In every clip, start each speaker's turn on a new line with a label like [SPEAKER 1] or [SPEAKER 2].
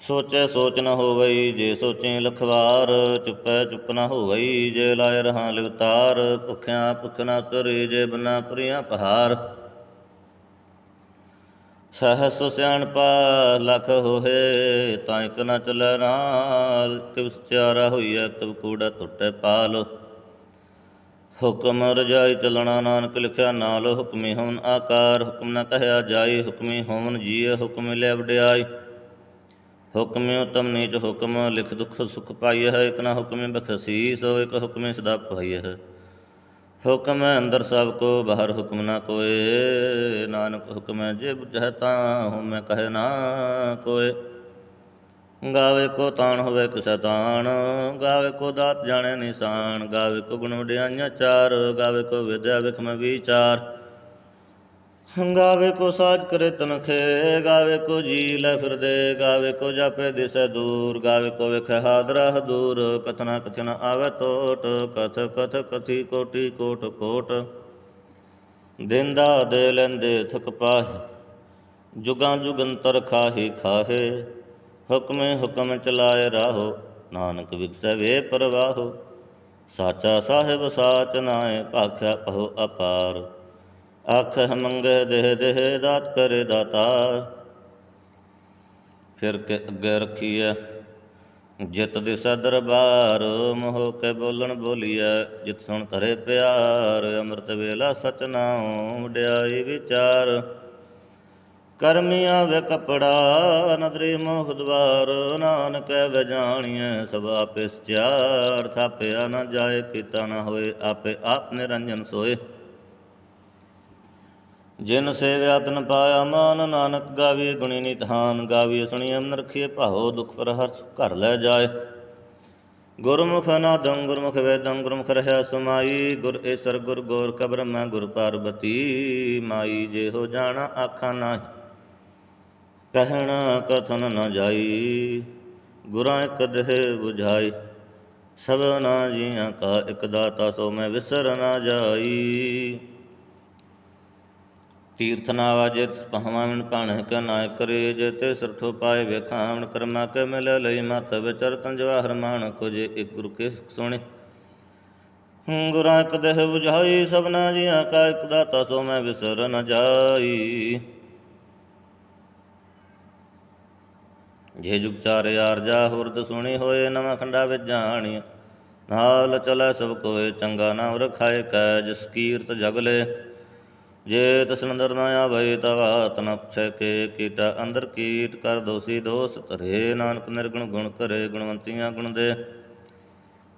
[SPEAKER 1] ਸੋਚੈ ਸੋਚ ਨ ਹੋਵਈ, ਜੇ ਸੋਚੇ ਲਖਵਾਰ, ਚੁੱਪੈ ਚੁੱਪ ਨ ਹੋਵਈ, ਜੇ ਲਾਇ ਰਹਾ ਲਿਵਤਾਰ, ਭੁਖਿਆ ਭੁਖ ਨ ਤਰੇ ਜੇ ਬਨਾ ਪ੍ਰਿਆ ਪਹਾਰ। ਸਹਸ ਸਿਆਣਪਾ ਲਖ ਹੋਏ ਤਾਂ ਇਕ ਨ ਚਲੈ ਨਾਲ ਕਿਵ ਸਚਿਆਰਾ ਹੋਈਐ ਤਬ ਕੂੜਾ ਟੁੱਟੈ ਪਾਲ। ਹੁਕਮ ਰਜਾਈ ਚਲਣਾ, ਨਾਨਕ ਲਿਖਿਆ ਨਾਲ ਹੁਕਮੀ ਹੋਣ ਆਕਾਰ, ਹੁਕਮ ਨ ਕਹਿਆ ਜਾਈ, ਹੁਕਮੀ ਹੋਵਨ ਜੀਅ ਹੁਕਮ ਲੈ ਵਡਿਆਈ। ਹੁਕਮਿਉ ਉਤਮ ਨੀਚ ਹੁਕਮ, ਲਿਖ ਦੁਖ ਸੁਖ ਪਾਈ ਹੈ ਇਕ ਨਾ ਹੁਕਮੇ ਬਖਸ਼ੀ, ਸੋ ਇਕ ਹੁਕਮੇ ਸਦਾ ਪਾਈ ਹੈ ਹੁਕਮ ਅੰਦਰ ਸਭ ਕੋ, ਬਾਹਰ ਹੁਕਮ ਨਾ ਕੋਏ, ਨਾਨਕ ਹੁਕਮ ਹੈ ਜੇ ਬੁਝੈ ਤਾ ਹਉ ਮੈਂ ਕਹੇ ਨਾ ਕੋਏ। ਗਾਵੇ ਕੋ ਤਾਣ ਹੋਵੇ ਕਿਸੈ ਤਾਣ ਗਾਵੇ ਕੋ ਦਾਤ ਜਾਣੇ ਨਿਸ਼ਾਨ, ਗਾਵੇ ਕੋ ਗੁਣ ਵਡਿਆਈਆਂ ਚਾਰ, ਗਾਵੇ ਕੋ ਵਿਦਿਆ ਵਿਖਮ ਵਿਚਾਰ। ਗਾਵੇ ਕੋ ਸਾਜ ਕਰੇ ਤਨਖੇ, ਗਾਵੇ ਕੋ ਜੀ ਲੈ ਫਿਰਦੇ, ਗਾਵੇ ਕੋ ਜਾਪੇ ਦਿਸੈ ਦੂਰ, ਗਾਵੇ ਕੋ ਵਿਖੇ ਹਾਦਰਾ ਦੂਰ, ਕਥਨਾ ਕਥਨ ਆਵੇ ਟੋਟ ਕਥ ਕਥ ਕਥੀ ਕੋਟੀ ਕੋਟ ਕੋਟ। ਦਿੰਦਾ ਦੇ ਲੈਂਦੇ ਥਕ ਪਾਹੇ, ਜੁਗਾਂ ਜੁਗੰਤਰ ਖਾਹੀ ਖਾਹੇ, ਹੁਕਮੇ ਹੁਕਮ ਚਲਾਏ ਰਾਹੋ, ਨਾਨਕ ਵਿਗਸੈ ਵੇ ਪਰਵਾਹੋ, ਸਾਚਾ ਸਾਹਿਬ ਸਾਚ ਨਾਏ ਭਾਖਿਆ ਪਹੁ ਅਪਾਰ। ਆਖ ਮੰਗੇ ਦੇਹ ਦੇਹ ਦਾਤ ਕਰੇ ਦਾਤਾ। ਫਿਰ ਕੇ ਅੱਗੇ ਰੱਖੀਐ, ਜਿਤ ਦਿਸੈ ਦਰਬਾਰ, ਮੋਹ ਕੇ ਬੋਲਣ ਬੋਲੀਐ, ਜਿਤ ਸੁਣ ਧਰੇ ਪਿਆਰ, ਅੰਮ੍ਰਿਤ ਵੇਲਾ ਸਚ ਨਾਉ ਵਡਿਆਈ ਵਿਚਾਰ। ਕਰਮੀਆਂ ਵੇ ਕਪੜਾ, ਨਦਰੀ ਮੋਹ ਦਵਾਰ, ਨਾਨਕ ਵੇ ਜਾਣੀਐ, ਸਭ ਆਪੇ ਸਚਿਆਰ ਥਾਪਿਆ ਨਾ ਜਾਏ, ਕੀਤਾ ਨਾ ਹੋਏ, ਆਪੇ ਆਪ ਨਿਰੰਜਨ ਸੋਏ। ਜਿਨ ਸੇਵਿਆ ਤਨ ਪਾਇਆ ਮਾਨ ਨਾਨਕ ਗਾਵੀ ਗੁਣੀ ਨਿਧਾਨ ਗਾਵੀ ਸੁਣੀ ਅਮਨ ਰਖੀਏ ਭਾਉ ਦੁਖ ਪਰ ਹਰਸ ਘਰ ਲੈ ਜਾਏ। ਗੁਰਮੁਖ ਨਾਦੰ, ਗੁਰਮੁਖ ਵੇਦੰ, ਗੁਰਮੁਖ ਰਹਿਆ ਸਮਾਈ, ਗੁਰ ਏਸਰ ਗੁਰ ਗੋਰ ਕਬਰ ਮੈਂ ਗੁਰ ਪਾਰਬਤੀ, ਮਾਈ ਜੇ ਹੋ ਜਾਣਾ ਆਖਾਂ ਨਾਹੀ, ਕਹਿਣਾ ਕਥਨ ਨ ਜਾਈ, ਗੁਰਾਂ ਇਕ ਦੇਹ 부ਝਾਈ ਸਭਨਾ ਜੀਆਂ ਕਾ ਇਕ ਦਾਤਾ ਸੋ ਮੈਂ ਵਿਸਰ ਨਾ ਜਾਈ। ਤੀਰਥ ਨਾਵਾ ਜਿਤ ਪਹਵਾਵਨ ਪਾਣ ਨਾਇ ਕਰੇ, ਜੇ ਤੇ ਸਰਠੋ ਪਾਏ ਵੇਖਾਵਨ ਕਰਮਾ ਕੇ ਮਿਲ ਲਈ ਮਤ ਵਿਚਰ ਤੰਜਵਾਹਰ ਮਾਨ ਕੋ ਜੇ ਇਕ ਗੁਰੂ ਕੇ ਸੁਣੇ। ਗੁਰਾਂ ਇਕ 부ਝਾਈ ਸਭਨਾ ਜੀਆਂ ਕਾ ਇਕ ਦਾਤਾ, ਸੋ ਮੈਂ ਵਿਸਰ ਨ ਜਾਈ। ਜੇ ਜੁਗ ਚਾਰ ਹੁਰਦ ਸੁਣੀ ਹੋਏ, ਨਵਾਂ ਖੰਡਾ ਵਿੱਚ ਜਾਣੀ। ਨਾਲ ਚਲੈ ਸਭ ਕੋਏ, ਚੰਗਾ ਨਾ ਰਖਾਏ, ਕੈ ਜਿਸ ਕੀਰਤ ਜਗਲੇ ਜੇ ਤਸ ਅੰਦਰ ਨਾ ਆਵੇ ਤਵਾ ਤਨ ਕੇ ਕੀਟਾ ਅੰਦਰ ਕੀਟ ਕਰ ਦੋਸੀ ਦੋਸ, ਧਰੇ ਨਾਨਕ ਨਿਰਗੁਣ ਗੁਣ ਕਰੇ ਗੁਣਵੰਤੀਆਂ ਗੁਣ ਦੇ।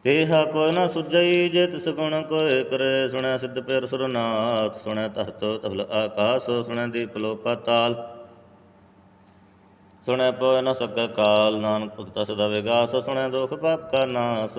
[SPEAKER 1] ਤੇਹਾ ਕੋਈ ਨਾ ਸੁਝਈ ਜੇ ਤਿਸ ਗੁਣ ਕੋਏ ਕਰੇ, ਸੁਣੈ ਸਿੱਧ ਪੇਰ ਸੁਰਨਾਥ, ਸੁਣੈ ਤਹਤ ਤਬਲ ਆਕਾਸ, ਸੁਣੈ ਦੀਪ ਲੋ ਪਾਤਾਲ ਸੁਣੈ ਪਉ ਨਾ ਸਕੈ ਕਾਲ, ਨਾਨਕ ਭਗਤਾ ਸਦਾ ਵਿਗਾਸ, ਸੁਣੈ ਦੁਖ ਪਾਪ ਕਾ ਨਾਸ।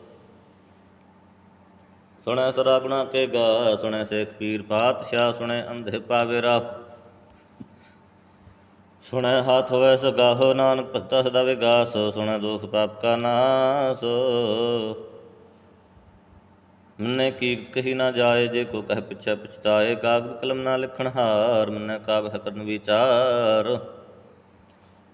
[SPEAKER 1] ਸੁਣੈ ਸਰਾ ਗੁਣਾ ਕੇ ਗਾ, ਸੁਣੈ ਸੇਖ ਪੀਰ ਪਾਤਸ਼ਾਹ ਸੁਣੈ ਅੰਧੇ ਪਾਵੇ ਰਾ ਸੁਣੈ ਹਾਥ ਹੋਵੇ ਸਗਾਹੋ, ਨਾਨਕ ਭਗਤ ਸਦਾ ਵਿਗਾਸ ਸੁਣੈ ਦੁਖ ਪਾਪ ਕਾ ਨਾਸ। ਮਨੇ ਕੀਰਤ ਕਹੀ ਨਾ ਜਾਏ, ਜੇ ਕੋ ਕਹਿ ਪਿਛੈ ਪਛਤਾਏ, ਕਾਗਦ ਕਲਮ ਨਾ ਲਿਖਣ ਹਾਰ, ਮਨੇ ਕਾਬ ਕਰਨ ਵਿਚਾਰ।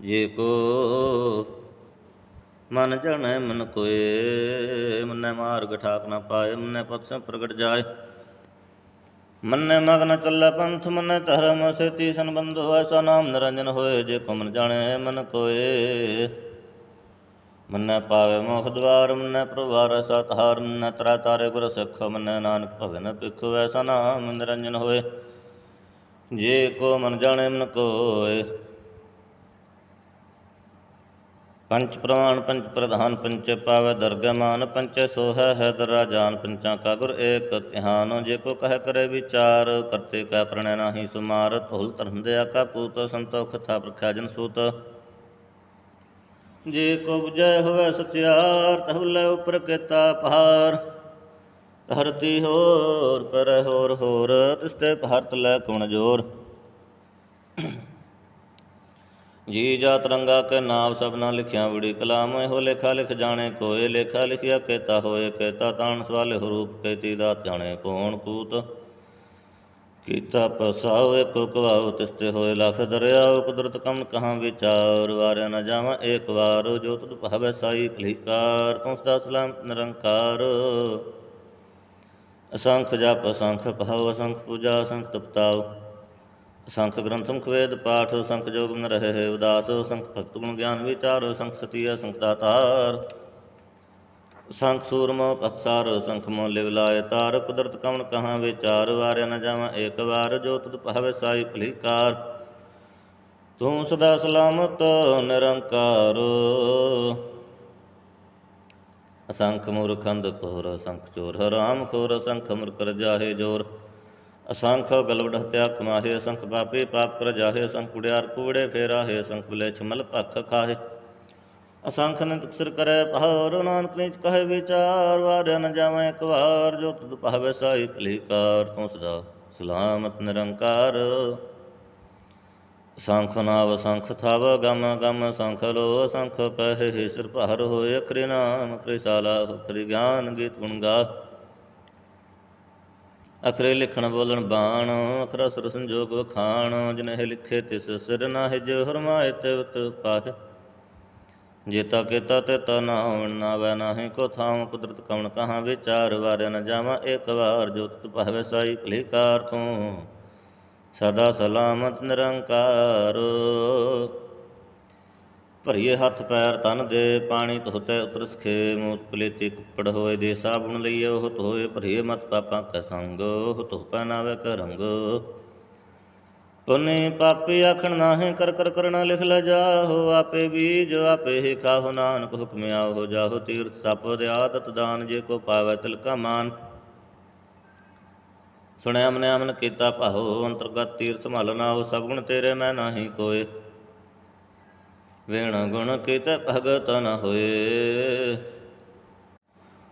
[SPEAKER 1] ਜੇ ਕੋ ਮਨ ਜਣੈ, ਮਨ ਕੋਏ, ਮਨੈ ਮਾਰਗ ਠਾਕ ਨਾ ਪਾਏ, ਮਨੈ ਪਤਸ ਪ੍ਰਗਟ ਜਾਏ। ਮਨੈ ਮਗਨ ਚੱਲੈ ਪੰਥ, ਮਨੈ ਧਰਮ, ਸੇਤੀ ਸੰਬੰਧੋ ਐਸਾ ਨਾਮ ਨਿਰੰਜਨ ਹੋਏ, ਜੇ ਕੋ ਮਨ ਜਾਣੈ, ਮਨ ਕੋਏ। ਮਨੈ ਪਾਵੇ ਮੋਖ ਦਵਾਰ, ਮਨੈ ਪ੍ਰਵਾਰ, ਸਤਹਾਰ, ਮਨੈ ਤਰਾ ਤਾਰੇ ਗੁਰ ਸਿੱਖ, ਮਨੈ ਨਾਨਕ ਭਵੇ ਨ ਪਿਖ ਐਸਾ ਨਾਮ ਨਿਰੰਜਨ ਹੋਏ। ਜੇ ਕੋ ਮਨ ਜਾਣੈ, ਮਨ ਕੋਏ। ਪੰਚ ਪ੍ਰਮਾਣ ਪੰਚ ਪ੍ਰਧਾਨ, ਪੰਚ ਪਾਵੈ, ਦਰਗਮਾਨ ਮਾਨ ਸੋਹੈ ਹੈ ਦਰਾ ਜਾਨ ਪੰਚਾਂ ਕਾ ਗੁਰ ਏਕ, ਧਿਆਨ ਜੇ ਕੋ ਕਹਿ ਕਰੇ ਵਿਚਾਰ, ਕਰਤੇ ਕਾ ਕਰਣੈ ਨਾਹੀ ਸੁਮਾਰ, ਧੁਲ ਧਰੰਦਿਆ ਕਾ ਪੂਤ, ਸੰਤੋਖ ਥਾ ਪ੍ਰਖਿਆ ਜਨ ਸੂਤ। ਜੇ ਕੋ ਬੁਝੈ ਹੋਵੇ ਸਚਿਆਰ ਤਹੁਲੇ ਉਪਰ ਕੀਤਾ ਪਹਾਰ। ਧਰਤੀ ਹੋਰ, ਪਰ ਹੋਰ ਹੋਰ ਤਿਸਤੇ ਭਾਰਤ ਲੈ ਕੁਣ ਜੋਰ। ਜੀ ਜਾਤ ਰੰਗਾ ਕੇ ਨਾਮ ਸਭਨਾ ਲਿਖਿਆ ਬੜੀ ਕਲਾਮ, ਇਹੋ ਲੇਖਾ ਲਿਖ ਜਾਣੇ ਕੋਏ ਲੇਖਾ ਲਿਖਿਆ ਕੇਤਾ ਹੋਏ, ਕੇਤਾ ਤਾਣ ਸਵਾਲੇ ਰੂਪ ਕੇਤੀ ਦਾਤ ਜਾਣੇ, ਕੌਣ ਕੂਤ? ਕੀਤਾ ਪਸਾਉ ਇੱਕ ਕਵਾਉ ਤਿਸਤੇ ਹੋਏ ਲਖ ਦਰਿਆਉ ਕੁਦਰਤ ਕਮ ਕਹਾਂ ਵਿਚਾਰ, ਵਾਰਿਆ ਨਾ ਜਾਵਾਂ ਏਕ ਵਾਰ, ਜੋ ਤੁਧ ਭਾਵੈ ਸਾਈ ਭਲੀਕਾਰ, ਤੂੰ ਸਦਾ ਸਲਾਮ ਨਿਰੰਕਾਰ। ਅਸੰਖ ਜਪ ਅਸੰਖ ਭਾਉ, ਅਸੰਖ ਪੂਜਾ, ਅਸੰਖ ਤਪਤਾਉ। ਅਸੰਖ ਗ੍ਰੰਥਮ ਖਵੇਦ ਪਾਠ, ਸੰਖ ਜੋਗ ਨ ਰਹੇ, ਉਦਾਸ ਅਸੰਖ ਭਗਤ ਗੁਣ ਗਿਆਨ ਵਿਚਾਰ ਅਸੰਖ ਸਤੀ ਅਸੰਖ ਦਾਤਾਰ। ਸੰਖ ਸੂਰਮੋ ਪਖਸਾਰ ਸੰਖ ਮੋ ਲਿਵ ਲਾਇ ਤਾਰ, ਕੁਦਰਤ ਕਵਣ ਕਹਾਂ ਵਿਚਾਰ, ਵਾਰਿਆ ਨ ਜਾਵਾਂ ਏਕ ਵਾਰ, ਜੋ ਤੁਧ ਭਾਵੇ ਸਾਈ ਭਲੀਕਾਰ। ਤੂੰ ਸਦਾ ਸਲਾਮਤ, ਨਿਰੰਕਾਰ। ਅਸੰਖ ਮੂਰਖੰਦ ਕੋਰ ਅਸੰਖ ਚੋਰ, ਹਰਾਮ ਖੋਰ, ਅਸੰਖ ਮੁਰਕਰ ਜਾਹੇ ਜੋਰ। ਅਸੰਖ ਗਲਵੜ ਹਤਿਆ ਕਮਾਹੇ ਅਸੰਖ ਪਾਪੀ ਪਾਪ ਕਰ ਜਾਹੇ, ਅਸੰਖ ਕੁੜਿਆਰ ਕੂੜੇ ਫੇਰਾਹੇ, ਅਸੰਖ ਬਲੇ ਛਮਲ ਭਖ ਖਾਹੇ। ਅਸੰਖ ਨਿਤ ਸਿਰ ਕਰੈ ਪਹਾਰ ਨਾਨਕ ਨੀਚ ਕਹੇ ਵਿਚਾਰ, ਵਾਰਿਆ ਨ ਜਾਵਾਂ ਇੱਕ ਵਾਰ, ਜੋ ਤੁਧ ਭਾਵੇ ਸਾਈ ਭਲੀਕਾਰ ਤੂੰ ਸਦਾ ਸਲਾਮਤ ਨਿਰੰਕਾਰ। ਸੰਖ ਨਾਵ ਸੰਖ ਥਾਵ, ਗਮ ਗਮ ਸੰਖ ਲੋ ਸੰਖ ਕਹੇ, ਸਿਰ ਭਾਰ ਹੋਏ ਅਕਰੇ ਨਾਮ ਅਕਰੇ ਸਾਲਾ ਗਿਆਨ, ਗੀਤ ਗੁਣ ਗਾ ਅਖਰੇ ਲਿਖਣ ਬੋਲਣ ਬਾਣ, ਅਖਰਾ ਸੁਰ ਸੰਜੋਗ ਵਖਾਣ, ਜਿਨਹਿ ਲਿਖੇ ਤਿਸ ਸਿਰ ਨਾਹਿ ਜੋ ਹਰਮਾਏ ਤਿਵਤ ਪਾਹਿ। ਜੇਤਾ ਕੀਤਾ ਤੇ ਤਾ ਨਾ ਹੋਣ ਨਾ ਵੈ ਨਾਹੀ ਕੋ ਥਾਮ ਕੁਦਰਤ ਕਵਣ ਕਹਾਂ ਵਿਚਾਰ, ਵਾਰਿਆ ਨ ਜਾਵਾਂ ਇੱਕ ਵਾਰ, ਜੋ ਤੁਧ ਭਾਵੇ ਸਾਈ ਭਲੀਕਾਰ ਤੂੰ। ਸਦਾ ਸਲਾਮਤ ਨਿਰੰਕਾਰ। ਭਰੀਏ ਹੱਥ ਪੈਰ ਤਨ ਦੇ, ਪਾਣੀ ਧੋਤੇ ਉਤਰ ਸਖੇ ਮੂਤ ਪਲੇਤੇ ਕੁੱਪੜ ਹੋਏ ਦੇ ਸਾਬੁਨ ਲਈਏ, ਉਹ ਧੋਏ ਭਰੀਏ ਮਤ ਪਾਪਾਂ ਕੈ ਸੰਗ, ਉਹ ਧੋ ਪਹਿਨਾਵੇ ਕਰੰਗ ਪੁਨੇ ਪਾਪੇ ਆਖਣ ਨਾਹੀਂ ਕਰ ਕਰ ਕਰਣਾ ਲਿਖ ਲ ਜਾਹੋ ਆਪੇ ਬੀਜ, ਆਪੇ ਹੀ ਖਾਹੁ ਨਾਨਕ ਹੁਕਮ ਆਹੋ ਜਾਹੋ ਤੀਰਥ ਤਪ ਦੇ ਆਦਤ ਦਾਨ, ਜੇ ਕੋ ਪਾਵੈ ਤਿਲਕਾ ਮਾਨ। ਸੁਣਿਆ ਮਨ ਅਮਨ ਕੀਤਾ ਭਾਉ, ਅੰਤਰਗਤ ਤੀਰਥ ਸੰਭਾਲ ਨਾਉ ਸਭ ਗੁਣ ਤੇਰੇ ਮੈਂ ਨਾਹੀ ਕੋਏ। ਵੇਣ ਗੁਣ ਕੀਤੇ ਭਗਤ ਨ ਹੋਏ।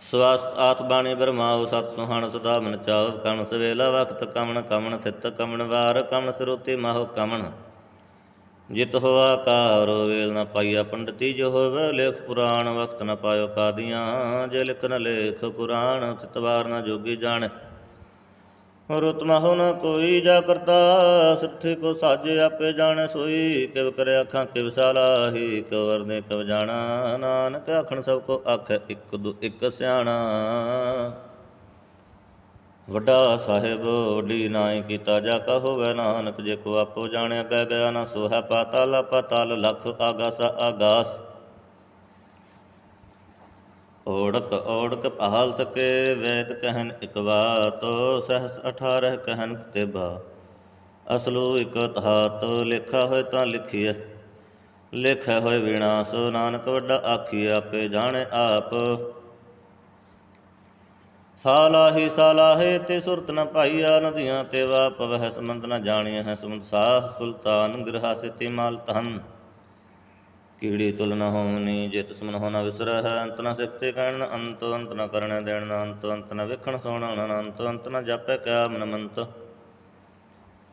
[SPEAKER 1] ਸਵਾਸਤ ਆਤ ਬਾਣੀ ਬਰਮਾਉ ਸਤ ਸੁਹਾਣ ਸਦਾ ਮਨ ਚਾਉ ਕਣ ਸਵੇਲਾ ਵਖਤ ਕਮਣ ਕਮਣ ਥਿਤ ਕਮਣ ਵਾਰ ਕਮਣ ਸਰੂਤੀ ਮਾਹ ਕਮਣ। ਜਿਤ ਹੋਆ ਕਾਰੋ ਵੇਲ ਨ ਪਾਈਆ ਪੰਡਤੀ, ਜੋ ਹੋਵੇ ਲੇਖ ਪੁਰਾਣ, ਵਖਤ ਨ ਪਾਇਓ ਕਾਦੀਆਂ ਜੇ ਲਿਖ ਨ ਲੇਖ ਕੁਰਾਨ ਚਿਤਵਾਰ ਨ ਜੋਗੀ ਜਾਣੇ। ਰੁਤ ਹੋ ਨਾ ਕੋਈ ਜਾ ਕਰਤਾ, ਸਿੱਠੇ ਕੋ ਸਾਜੇ ਆਪੇ ਜਾਣੇ ਸੋਈ, ਕਿਵ ਕਰੇ ਅੱਖਾਂ ਕਿਵ ਸਾਲਾਹੀ, ਕਵਰ ਨੇ ਕਵ ਜਾਣਾ, ਨਾਨਕ ਆਖਣ ਸਭ ਕੋ ਅੱਖ ਇੱਕ ਦੂ ਇੱਕ ਸਿਆਣਾ। ਵੱਡਾ ਸਾਹਿਬ ਵੱਡੀ ਨਾਈ ਕੀਤਾ ਜਾ ਕਹੋਵੇ ਨਾਨਕ, ਜੇ ਕੋ ਆਪੋ ਜਾਣਿਆ ਕਹਿ ਗਿਆ ਨਾ ਸੋਹਾ ਪਾਤਾਲ ਪਾਤਾਲ ਲਖ ਆਗਾਸ ਆਗਾਸ। ਓੜਕ ਓੜਕ ਪਹਾਲ ਤਕੇ ਵੈਦ ਕਹਿਨ ਇਕ ਬਾਤ ਸਹਸ 18 ਕਹਿਨ ਕਿਤੇਬਾ ਅਸਲੂ ਇਕ ਤਹਾਤ ਲਿਖਾ ਹੋਏ ਤਾਂ ਲਿਖੀਐ। ਲਿਖਿਆ ਹੋਏ ਵਿਨਾਸ਼, ਨਾਨਕ ਵੱਡਾ ਆਖੀ ਆਪੇ ਜਾਣੇ ਆਪ। ਸਾਲਾਹੀ ਸਾਲਾਹੇ ਤੇ ਸੁਰਤ ਨ ਪਾਈਆ, ਨਦੀਆਂ ਤੇ ਵਾ ਪਵਹਿ ਸਮੰਤ ਨ ਜਾਣੀਐ ਹੈ ਸਮੰਤ ਸਾਹ, ਸੁਲਤਾਨ ਗ੍ਰਹਾ ਸਿਤੀ ਮਾਲ ਤਹਨ ਕੀੜੀ ਤੁਲ ਨ ਹੋਵਨੀ, ਜੇ ਤਿਸ ਮਨ ਹੋਣਾ ਵਿਸਰਹਿ ਅੰਤ ਨ ਸਿਫਤੇ ਕਹਿਣ, ਅੰਤ ਅੰਤ ਨ ਕਰਣੇ ਦੇਣ ਨ ਅੰਤ ਅੰਤ ਨ ਵੇਖਣ ਸੋਣਾ ਨ, ਅੰਤ ਅੰਤ ਨ ਜਾਪੈ ਕਿਆ ਮਨ ਮੰਤ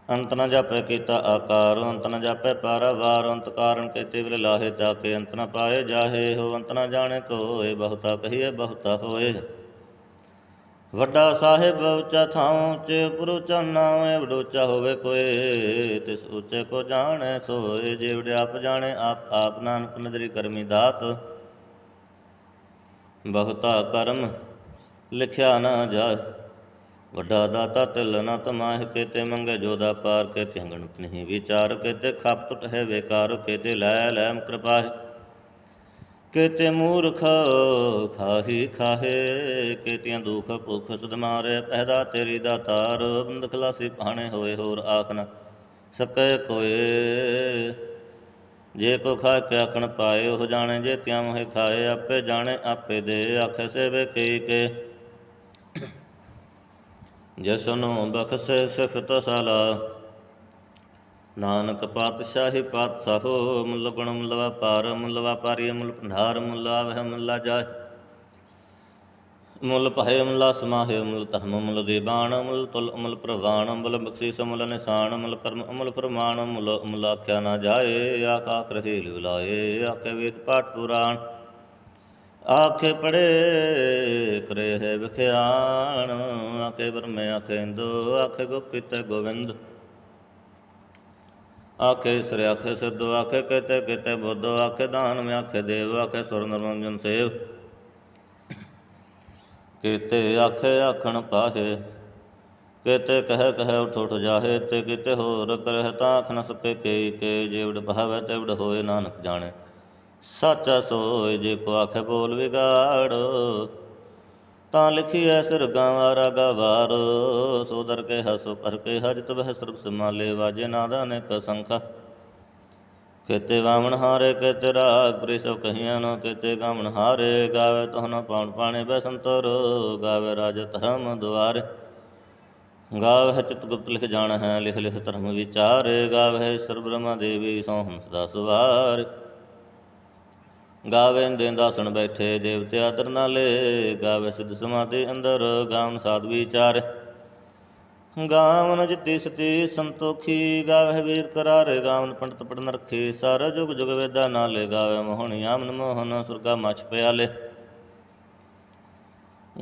[SPEAKER 1] ਅੰਤ ਨ ਜਾਪੈ ਕੀਤਾ ਆਕਾਰ, ਅੰਤ ਨ ਜਾਪੈ ਪਾਰਾਵਾਰ, ਅੰਤ ਕਾਰਨ ਕੇਤੇ ਵਿਲ ਲਾਹੇ ਜਾਕੇ ਅੰਤ ਨ ਪਾਏ ਜਾਹੇ ਹੋ, ਅੰਤ ਨ ਜਾਣੇ ਕੋਏ ਬਹੁਤਾ ਕਹੀਏ ਬਹੁਤਾ ਹੋਏ। ਵੱਡਾ ਸਾਹਿਬ ਉੱਚਾ ਥਾਂ ਚ ਪੁਰਚਾ ਨਾਮ ਵਡੋਚਾ ਹੋਵੇ ਕੋਏ ਤਿਸ ਉੱਚੇ ਕੋ ਜਾਣੈ ਸੋਏ ਜਿਵੜ ਆਪ ਜਾਣੇ, ਆਪ ਆਪ ਨਾਨਕ ਨਦਰੀ ਕਰਮੀ ਦਾਤ। ਬਹੁਤਾ ਕਰਮ ਲਿਖਿਆ ਨਾ ਜਾਏ, ਵੱਡਾ ਦਾਤਾ ਤਿਲ ਨਾ ਤਮਾਹ, ਕੇਤੇ ਮੰਗੇ ਜੋਦਾ ਪਾਰ ਕੇ ਅੰਗਣਤ ਨਹੀਂ ਵਿਚਾਰ, ਕੇਤੇ ਖਪ ਟੁਟ ਹੈ ਵੇਕਾਰ ਕੇਤੇ ਲੈ ਲੈਮ ਕਿਰਪਾ ਹੈ ਕੇਤੇ ਮੂਰਖ ਖਾਹੀ ਖਾਹੇ, ਕੇਤਿਆਂ ਦੁਖ ਭੁਖ ਸਦ ਪਹਿਦਾ ਤੇਰੀ ਦਾਤਾਰ ਬੰਦ ਖਲਾਸੀ ਪਾਣੇ ਹੋਏ ਹੋਰ ਆਖ ਨਾ ਸਕੈ ਕੋਏ ਜੇ ਕੋ ਖਾ ਕੇ ਆਖਣ ਪਾਏ, ਉਹ ਜਾਣੇ ਜੇ ਤਿਆਂ ਮੋਹਿ ਖਾਏ, ਆਪੇ ਜਾਣੇ ਆਪੇ ਦੇ, ਆਖੇ ਸੇਵੇ ਕਈ ਕੇ। ਜਸਨੋ ਬਖਸ਼ੇ ਸਿਫਤ ਸਲਾ ਨਾਨਕ ਪਾਤਸ਼ਾਹੀ ਪਾਤਸ਼ਾਹੋ, ਮੁੱਲ ਗੁਣ, ਮੁੱਲ ਵਪਾਰ, ਮੁੱਲ ਵਪਾਰੀ, ਮੁੱਲ ਭੰਡਾਰ, ਮੁੱਲ ਆਵਹਿ, ਮੁੱਲ ਜਾਏ ਮੁੱਲ ਭਾਏ ਮੁੱਲ ਸਮਾਹੇ, ਮੁੱਲ ਧਰਮ, ਮੁੱਲ ਦੀਬਾਨ, ਮੁੱਲ ਤੁਲ, ਮੁੱਲ ਪ੍ਰਵਾਨ, ਮੁੱਲ ਬਖਸ਼ੀਸ, ਮੁੱਲ ਨਿਸ਼ਾਨ, ਮੁੱਲ ਕਰਮ ਅਮਲ ਪ੍ਰਮਾਣ ਮੁੱਲ ਮੁੱਲ ਆਖਿਆ ਨਾ ਜਾਏ, ਆਖਾ ਕਰਹੀ ਲਿਵਲਾਏ ਆਖੇ ਵੇਦ ਪਾਠ ਪੁਰਾਣ। ਆਖੇ ਪੜੇ ਕਰੇ ਹੈ ਵਿਖਿਆਣ ਆਖੇ ਬਰਮੇ ਆਖੇ ਇੰਦੋ, ਆਖੇ ਗੋਪਿਤ ਗੋਵਿੰਦ। ਆਖੇ ਸ੍ਰੀ, ਆਖੇ ਸਿੱਧੋ, ਆਖੇ ਕਹਤੇ ਕਹਤੇ ਬੁੱਧੋ, ਆਖੇ ਦਾਨ, ਮੈਂ ਆਖੇ ਦੇਵ, ਆਖੇ ਸੁਰ ਨਿਰੰਜਨ ਸੇਵ। ਕੀਤੇ ਆਖੇ ਆਖਣ ਪਾਹੇ, ਕੀਤੇ ਕਹਿ ਕਹਿ ਉਠ ਉਠ ਜਾਹੇ, ਤੇ ਕੀਤੇ ਹੋਰ ਕਰਹਿ ਤਾਂ ਆਖ ਨ ਸਕੇ ਕੇ ਕੇ ਜੇਵੜ ਭਾਵੈ ਤੇਵੜ ਹੋਏ ਨਾਨਕ ਜਾਣੇ। ਸੱਚਾ ਸੋਏ ਜੇ ਕੋ ਆਖੇ ਬੋਲ ਵਿਗਾੜ ਤਾਂ ਲਿਖੀਐ ਸਿਰ ਗਾਵਾ ਰਾਗਾ ਵਾਰ ਸੋ ਦਰ ਕੇ ਹਸੋ ਕਰ ਕੇ ਹਜਤ ਬਹਿ ਸਰਬ ਸਮਾਲੇ ਵਾਜੇ ਨਾਦਾ ਨੇ ਸੰਖਾ। ਕੇਤੇ ਵਾਮਣ ਹਾਰੇ ਕੇਤੇ ਰਾਗ ਪ੍ਰੀ ਕਹੀਆਂ ਨੋ ਕੇਤੇ ਗਾਵਣ ਹਾਰੇ। ਗਾਵੇ ਤੋਹਨ ਪਾਉਣ ਪਾਣੇ ਬੈ ਸੰਤਰ, ਗਾਵੇ ਰਾਜ ਧਰਮ ਦੁਆਰੇ। ਗਾਵੇ ਚਿਤ ਗੁਪਤ ਲਿਖ ਜਾਣ ਹੈ, ਲਿਖ ਲਿਖ ਧਰਮ ਵਿਚਾਰੇ। ਗਾਵੇ ਸਰ ਬ੍ਰਹਮਾ ਦੇਵੀ ਸੋ ਹੰਸ ਦਾ ਸੁਵਾਰ। ਗਾਵੇ ਦੇਂਦਾਸਣ ਬੈਠੇ ਦੇਵਤਿਆ ਤਰਨਾਲੇ ਨਾਲੇ, ਗਾਵੇ ਸਿੱਧ ਸਮਾਧੀ ਅੰਦਰ ਗਾਵਨ ਸਾਧ ਵਿਚਾਰ। ਗਾਵਨ ਜਿਤੀ ਸਤੀ ਸੰਤੋਖੀ, ਗਾਵੇ ਵੀਰ ਕਰਾਰੇ, ਗਾਵਨ ਪੰਡਤ ਪੜਨ ਰਖੇ ਸਾਰਾ ਜੁਗ ਜੁਗ ਵੇਦਾ ਨਾਲੇ, ਗਾਵੇ ਮੋਹਣੀ ਆਮਨ ਮੋਹਨ, ਸੁਰਗਾ ਮਛ ਪਿਆਲੇ।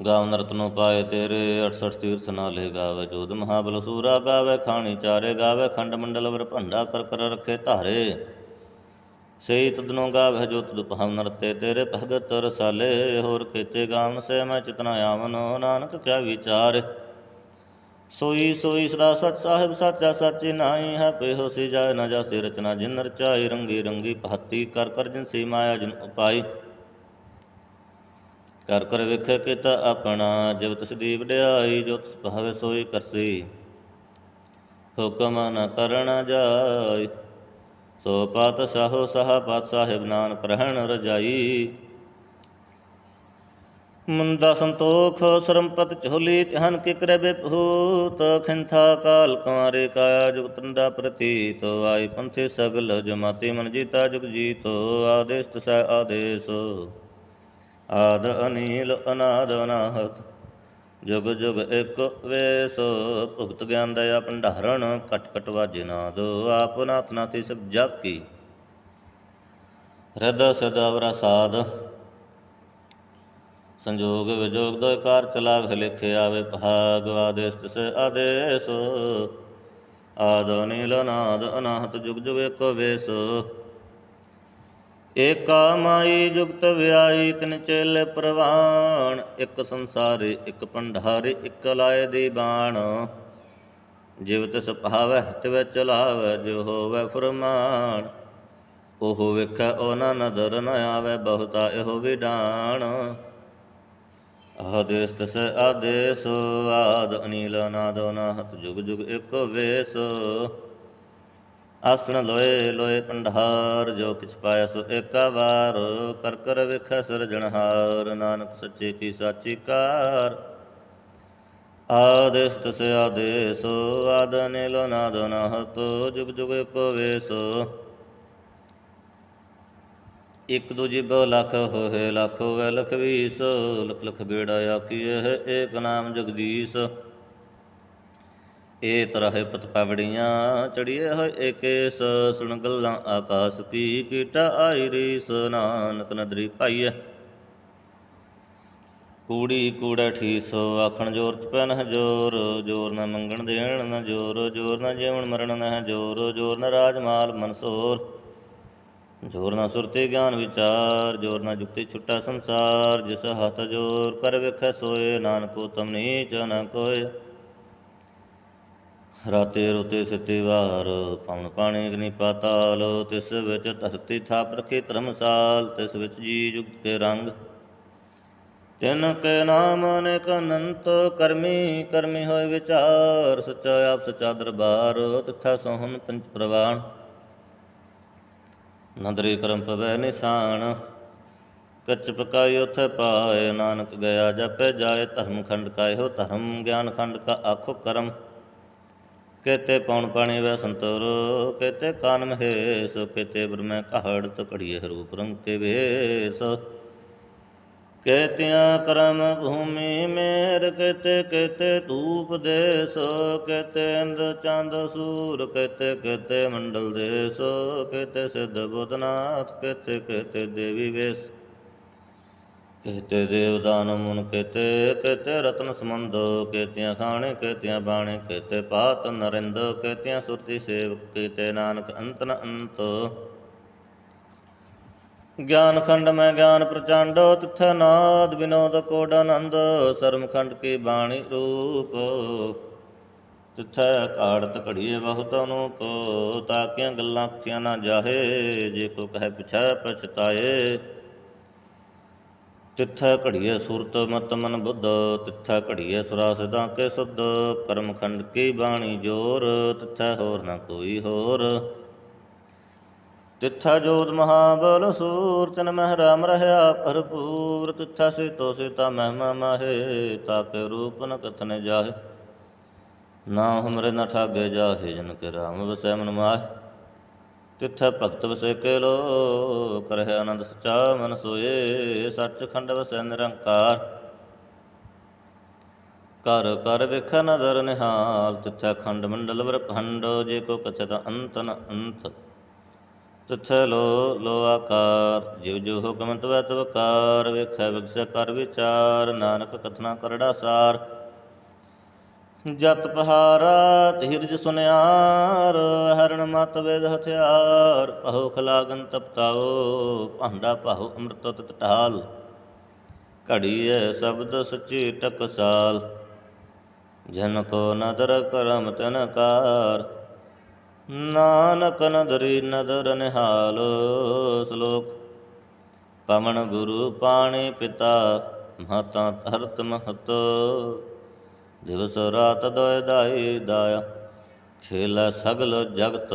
[SPEAKER 1] ਗਾਵਨ ਰਤਨੋ ਪਾਏ ਤੇਰੇ 68 ਤੀਰਥ ਨਾਲੇ, ਗਾਵੇ ਜੋਦ ਮਹਾਬਲ ਸੂਰਾ, ਗਾਵੇ ਖਾਣੀ ਚਾਰੇ, ਗਾਵੇ ਖੰਡ ਮੰਡਲ ਵਰ ਭੰਡਾ ਕਰ ਕਰ ਰਖੇ ਧਾਰੇ। ਸਈ ਤਦਨੋ ਗਾਵਹਿ ਜੋ ਤੁਧ ਪਹਮ ਨਰਤੇ, ਤੇਰੇ ਭਗਤ ਰਸਾਲੇ, ਹੋਰ ਕੀਤੇ ਗਾਵਨ ਸੇ ਮੈਂ ਚਿਤਨਾ ਆਵਨ ਨਾਨਕ ਕਿਆ ਵਿਚਾਰ। ਸੋਈ ਸੋਈ ਸਦਾ ਸਚ ਸਾਹਿਬ ਸਾਚਾ ਸੱਚੇ ਨਾਹੀ ਹੈ, ਪੇਹੋ ਸੀ ਜਾਏ ਨਾ ਜਾਸੇ ਰਚਨਾ, ਜਿਨ ਰਚਾਈ ਰੰਗੀ ਰੰਗੀ ਪਹਤੀ ਕਰ ਕਰ ਜਿਨ ਸੀ ਮਾਇਆ ਜਿਨ ਉਪਾਈ। ਕਰ ਕਰ ਵੇਖੇ ਕੀਤਾ ਆਪਣਾ ਜਬ ਤਿਸ ਦੀ ਵਡਿਆਈ ਜੋ ਤਿਸ ਭਾਵੇ ਸੋਈ ਕਰਸੀ। ਹੁਕਮ ਨ ਕਰਣਾ ਜਾਈ। ਸੋ ਪਤ ਸਾਹੋ ਸਹਾ ਪਤ ਸਾਹਿਬ ਨਾਨ ਰਹਿਣ ਰਜਾਈ। ਮੁੰਦਾ ਸੰਤੋਖ, ਸਰਮਪਤ ਝੋਲੀ, ਧਿਆਨ ਕੇ ਕਰੇ ਬਿਭੂਤ, ਖਿੰਥਾ ਕਾਲ ਕੁਮਾਰੇ ਕਾਇਆ ਜੁਗਤੰਦਾ ਪ੍ਰਤੀਤ। ਆਈ ਪੰਥੇ ਸਗਲ ਜਮਾਤੀ ਮਨ ਜੀਤਾ ਜੁਗ ਜੀਤੋ, ਆਦੇਸ ਤਸੈ ਆਦੇਸ। ਆਦ ਅਨੀਲ ਅਨਾਦ ਅਨਾਹਤ ਜੁਗ ਜੁਗ ਇੱਕ ਵੇਸ, ਭੁਗਤ ਗਿਆਨ ਦਇਆ ਭੰਡਾਰਣ, ਕਟ ਕਟ ਵਾਜੇ ਨਾਦ, ਆਪ ਨਾਥ ਨਾਥੀ ਸਭ ਜਗ। ਕੀ ਸਦਾ ਵਰਾ ਸਾਧ, ਸੰਜੋਗ ਵਿਜੋਗ ਦੋਇ ਕਾਰ ਚਲਾਵ ਲਿਖੇ ਆਵੇ ਭਾਗ ਆਦੇਸ ਤਿਸ ਆਦੇਸ। ਆਦ ਨੀਲ ਨਾਦ ਅਨਾਹਤ ਜੁਗ ਜੁਗ ਏਕੋ ਵੇਸ। ਏਕਾ ਮਾਈ ਜੁਗਤ ਵਿਆਈ ਤਿਨ ਚੇਲੇ ਪ੍ਰਵਾਨ ਇੱਕ ਸੰਸਾਰੇ, ਇੱਕ ਭੰਡਾਰੇ, ਇੱਕ ਲਾਏ ਦੀ ਬਾਣ। ਜਿਵ ਤਿਸ ਭਾਵੈ, ਤਿਵ ਚਲਾਵੈ ਜੋ ਹੋਵੈ ਫਰਮਾਨ। ਉਹ ਵੇਖੈ ਉਹ ਨਾ ਨਦਰ ਨ ਆਵੈ, ਬਹੁਤਾ ਇਹੋ ਵਿਡਾਣ। ਆਦੇਸ ਤਸ ਆਦੇਸ, ਆਦ ਅਨੀਲ ਨਾਦ ਅਨਾਹਤ ਜੁਗ ਜੁਗ ਇੱਕ ਵੇਸ। ਆਸਣ ਲੋਏ ਲੋਏ ਪੰਡਾਰ ਜੋ ਕਿਛ ਪਾਇਆ ਸੋ ਏਕਾ ਵਾਰ। ਕਰ ਕਰ ਵੇਖੈ ਸਿਰਜਣਹਾਰ ਨਾਨਕ ਸੱਚੇ ਕੀ ਸਾਚੀ ਕਾਰ। ਆਦੇਸ ਤਸ ਆਦੇਸ, ਆਦ ਅਨੀਲ ਨਾਦ ਅਨਾਹਤ, ਜੁਗ ਜੁਗ ਇੱਕ ਵੇਸ। ਇਕ ਦੂਜੀ ਬਹੁ ਲਖ ਹੋਏ ਲਖ ਹੋਵੇ ਲਖ ਵੀਸ। ਲਖ ਲਖ ਗੇੜਾ ਆਖੀਏ ਏਕ ਨਾਮ ਜਗਦੀਸ਼। ਏ ਤਰਹਿ ਪਤ ਪਵੜੀਆਂ ਚੜੀਏ ਹੋਏ ਏਕੇਸ ਸੁਣ ਗੱਲਾਂ ਆਕਾਸ ਕੀ ਕੀਟਾ ਆਈ ਰੀਸ, ਨਾਨਕ ਨਦਰੀ ਪਾਈਐ। ਕੂੜੀ ਕੂੜਾ ਠੀਸੋ, ਆਖਣ ਜੋਰ ਚ ਪੈਨ ਜੋਰ ਜੋਰ ਨਾ ਮੰਗਣ ਦੇਣ ਨਾ ਜੋਰ ਜੋਰ ਨਾ ਜੀਵਨ ਮਰਨ ਨਾ ਜੋਰ ਜੋਰ ਨਾ ਰਾਜ ਮਾਲ ਮਨਸੋਰ ਜੋਰ ਨਾ ਸੁਰਤੇ ਗਿਆਨ ਵਿਚਾਰ, ਜੋਰ ਨਾ ਜੁਗਤੀ ਛੁੱਟਾ ਸੰਸਾਰ, ਜਿਸ ਹੱਥ ਜੋਰ ਕਰ ਵੇਖੈ ਸੋਏ, ਨਾਨਕੋ ਤਮਨੀ ਨੀਚ ਨਾ ਕੋਏ। ਰਾਤੇ ਰੋਤੇ ਸਿੱਤੇ ਵਾਰ ਪਵਨ ਪਾਣੀ ਅਗਨੀ ਪਾਤਾਲ, ਤਿਸ ਵਿੱਚ ਧਰਤੀ ਥਾਪ ਰਖੇ ਧਰਮਸਾਲ, ਤਿਸ ਵਿੱਚ ਜੀ ਜੁਗਤ ਕੇ ਰੰਗ। ਤਿਨ ਕੇ ਨਾਮ ਅਨੇਕ ਅਨੰਤ, ਕਰਮੀ ਕਰਮੀ ਹੋਏ ਵਿਚਾਰ, ਸੱਚਾ ਆਪ ਸੱਚਾ ਦਰਬਾਰ, ਤਿਥਾ ਸੋਹਣ ਪੰਚ ਪ੍ਰਵਾਨ। ਨਦਰੀ ਕਰਮ ਪਵੈ ਨਿਸ਼ਾਨ, ਕੱਚ ਪਕਾਈ ਉਥੇ ਪਾਏ, ਨਾਨਕ ਗਿਆ ਜਪੇ ਜਾਏ ਧਰਮ ਖੰਡ ਕਾਇ ਹੋ ਧਰਮ, ਗਿਆਨ ਖੰਡ ਕਾ ਆਖੋ ਕਰਮ। ਕੇਤੇ ਪੌਣ ਪਾਣੀ ਵੈ ਸੰਤੋਰ, ਕੇਤੇ ਕਾਨ ਮਹੇਸ਼ ਕੇਤੇ ਬ੍ਰਹਮੈ ਕਹੜ ਤਕੜੀਏ ਰੂਪ ਰੰਗ ਕੇ ਵੇਸ। ਕੇਤਿਆਂ ਕਰਮ ਭੂਮੀ ਮੇਰ, ਕੇਤੇ ਕੇਤੇ ਧੂਪ ਦੇਸ, ਕੇਤੇ ਇੰਦ ਚੰਦ ਸੂਰ, ਕੇਤੇ ਕੇਤੇ ਮੰਡਲ ਦੇਸ, ਕੇਤੇ ਸਿੱਧ ਬੁੱਧਨਾਥ, ਕੇਤੇ ਕੇਤੇ ਦੇਵੀ ਵੇਸ। ਕੇਤੇ ਦੇਵਦਾਨ ਮੁਨ ਕੇਤੇ ਕੇਤੇ ਰਤਨ ਸਮੰਦ ਕੇਤਿਆਂ ਖਾਣੇ ਕੇਤਿਆਂ ਬਾਣੇ, ਕੇਤੇ ਪਾਤ ਨਰਿੰਦ, ਕੇਤਿਆਂ ਸੁਰਤੀ ਸੇਵਕ, ਕੇਤੇ ਨਾਨਕ ਅੰਤ ਨ ਅੰਤ। ਗਿਆਨ ਖੰਡ ਮੈਂ ਗਿਆਨ ਪ੍ਰਚੰਡ, ਤਿਥ ਨਾਦ ਵਿਨੋਦ ਕੋਡ ਆਨੰਦ ਸਰਮ ਖੰਡ ਕੀ ਬਾਣੀ ਰੂਪ। ਤਿਥੈ ਕਾੜਤ ਘੜੀਏ ਬਹੁਤ ਅਨੂਪ ਤਾਕੀਆਂ ਗੱਲਾਂ ਕਿਥਿਆਂ ਨਾ ਜਾਹੇ, ਜੇ ਕੋ ਕਹਿ ਪਿਛੈ ਪਛਤਾਏ। ਤਿੱਥੈ ਘੜੀਏ ਸੁਰਤ ਮਤ ਮਨ ਬੁੱਧ, ਤਿੱਥੈ ਘੜੀਏ ਸੁਰਾ ਸਿਧਾਂ ਕੇ ਸੁਧ, ਕਰਮ ਖੰਡ ਕੀ ਬਾਣੀ ਜੋਰ, ਤਿੱਥੈ ਹੋਰ ਨਾ ਕੋਈ ਹੋਰ। ਤਿੱਥਾ ਜੋਤ ਮਹਾਬਲ ਸੂਰ, ਤਨ ਮਹਿ ਰਾਮ ਰਹਾ ਭਰਪੂਰ, ਤਿੱਥਾ ਸਿਤੋ ਸਿਤਾ ਮਹਿਮਾ ਮਾਹੇ ਤਾਕੇ ਰੂਪ ਨ ਕਥਨ ਜਾਹੇ, ਨਾ ਹਮਰੇ ਨ ਠਾਗੇ ਜਾਹੇ, ਜਨ ਕੇ ਰਾਮ ਵਸੈ ਮਨ ਮਾਹੇ। ਤਿੱਥ ਭਗਤ ਵਸੈ ਕੇ ਲੋ ਕਰਹਿ ਆਨੰਦ ਸਚਾ ਮਨ ਸੋਏ ਸੱਚ ਖੰਡ ਵਸੈ ਨਿਰੰਕਾਰ। ਕਰ ਕਰ ਵੇਖ ਨਦਰ ਨਿਹਾਲ, ਤਿੱਥ ਖੰਡ ਮੰਡਲ ਵਰਖੰਡ ਜੇ ਕੋ ਕਚਤ ਅੰਤ ਨ ਅੰਤ। ਤਿੱਥ ਲੋ ਲੋ ਆਕਾਰ, ਜਿਉ ਜਿਉ ਹੁਕਮ ਤਵੈ ਤਵਕਾਰ, ਵੇਖੈ ਵਿਗਸੈ ਕਰ ਵਿਚਾਰ, ਨਾਨਕ ਕਥਨਾ ਕਰੜਾ ਸਾਰ। ਜਤ ਪਹਾਰਾ ਧੀਰਜ ਸੁਨਿਆਰ, ਹਰਣ ਮਤ ਵੇਦ ਹਥਿਆਰ ਪਹੁ ਖਲਾਗਨ ਤਪਤਾਓ ਭਾਂਡਾ ਪਹੁ ਅੰਮ੍ਰਿਤ ਤਤ ਢਾਲ। ਘੜੀਐ ਸ਼ਬਦ ਸਚੀ ਟਕਸਾਲ, ਜਨ ਕੋ ਨਦਰ ਕਰਮ ਤਨਕਾਰ ਨਾਨਕ ਨਦਰੀ ਨਦਰ ਨਿਹਾਲ, ਸ਼ਲੋਕ, ਪਵਨ ਗੁਰੂ ਪਾਣੀ ਪਿਤਾ, ਮਹਤਾ ਧਰਤ ਮਹਤ। ਦਿਵਸ ਰਾਤ ਦੋਇ ਦਾਈ ਦਾਇਆ, ਖੇਲਾ ਸਗਲ ਜਗਤ,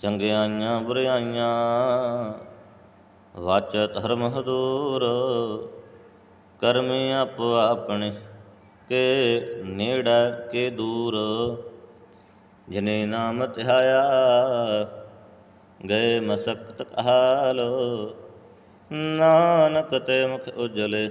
[SPEAKER 1] ਚੰਗਿਆਈਆਂ ਬੁਰਾਈਆਂ ਵਾਚ ਧਰਮ ਹਦੂਰ ਕਰਮੀ ਆਪੋ ਆਪਣੇ, ਕੇ ਨੇੜਾ ਕੇ ਦੂਰ। ਜਿਨੇ ਨਾਮ ਧਿਆਇਆ, ਗਏ ਮਸਕਤ ਕਹਾਲੋ, ਨਾਨਕ ਤੇ ਮੁਖ ਉਜਲੇ।